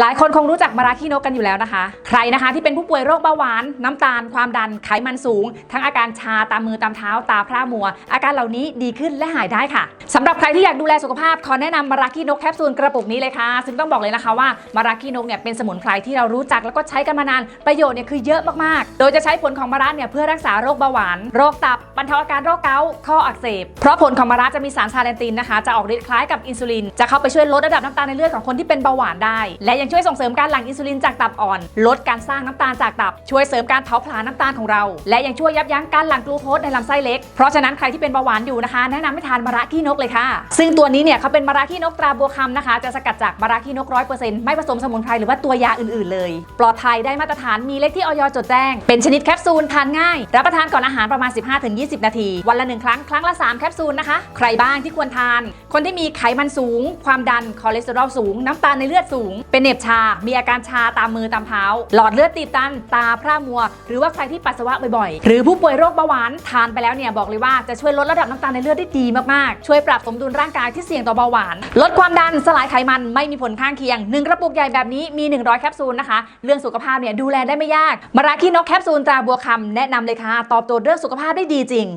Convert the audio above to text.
หลายคนคงรู้จักมาราคีนกกันอยู่แล้วนะคะ ใครนะคะที่เป็นผู้ป่วยโรคเบาหวาน น้ำตาล ความดัน ไขมันสูง ทั้งอาการชาตามมือตามเท้า ตาพร่ามัว อาการเหล่านี้ดีขึ้นและหายได้ค่ะสำหรับใครที่อยากดูแลสุขภาพ ขอแนะนำมาราคีนกแคปซูลกระปุกนี้เลยค่ะ ซึ่งต้องบอกเลยนะคะว่ามาราคีนกเนี่ยเป็นสมุนไพรที่เรารู้จักแล้วก็ใช้กันมานาน ประโยชน์เนี่ยคือเยอะมากๆ โดยจะใช้ผลของมะระเนี่ยเพื่อรักษาโรคเบาหวาน โรคตับบรรเทาอาการโรคเกาต์ข้ออักเสบ เพราะผลของมะระจะมีสารซาเลนตินนะคะ จะออกฤทธิ์คล้ายกับอินซูลิน จะเข้าไปช่วยลดระดับน้ำตาลในเลือดของคนที่เป็นเบาหวานได้ และังช่วยส่งเสริมการหลั่งอินซูลินจากตับอ่อน ลดการสร้างน้ำตาลจากตับ ช่วยเสริมการเผาผลาญน้ำตาลของเรา และยังช่วยยับยั้งการหลั่งกลูโคสในลำไส้เล็ก เพราะฉะนั้นใครที่เป็นเบาหวานอยู่นะคะ แนะนำให้ทานมะระขี้นกเลยค่ะ ซึ่งตัวนี้เนี่ยเขาเป็นมะระขี้นกตราบัวคำนะคะ จะสกัดจากมะระขี้นกร้อยเปอร์เซ็นต์ไม่ผสมสมุนไพรหรือว่าตัวยาอื่นๆ เลย ปลอดภัยได้มาตรฐานมีเลขที่ออยจดแจ้ง เป็นชนิดแคปซูลทานง่าย รับประทานก่อนอาหารประมาณ 15-20 นาที วันละหนึ่งครั้งครั้งละ 3 แคปซูลนะคะ ใครบ้างที่ควรทาน คนที่มีไขมันสูง ความดันคอเลสเตอรอลสูง น้ำตาลในเลือดสูงเป็นเนบชา มีอาการชาตามมือตามเท้า หลอดเลือดตีบตัน ตาพร่ามัว หรือว่าใครที่ปัสสาวะบ่อยๆ หรือผู้ป่วยโรคเบาหวานทานไปแล้วเนี่ยบอกเลยว่าจะช่วยลดระดับน้ำตาลในเลือดได้ดีมากๆ ช่วยปรับสมดุลร่างกายที่เสี่ยงต่อเบาหวาน ลดความดันสลายไขมันไม่มีผลข้างเคียงหนึ่งกระปุกใหญ่แบบนี้มี 100 แคปซูลนะคะ เรื่องสุขภาพเนี่ยดูแลได้ไม่ยาก มาราคีนกแคปซูลตราบัวคำแนะนำเลยค่ะ ตอบโจทย์เรื่องสุขภาพได้ดีจริง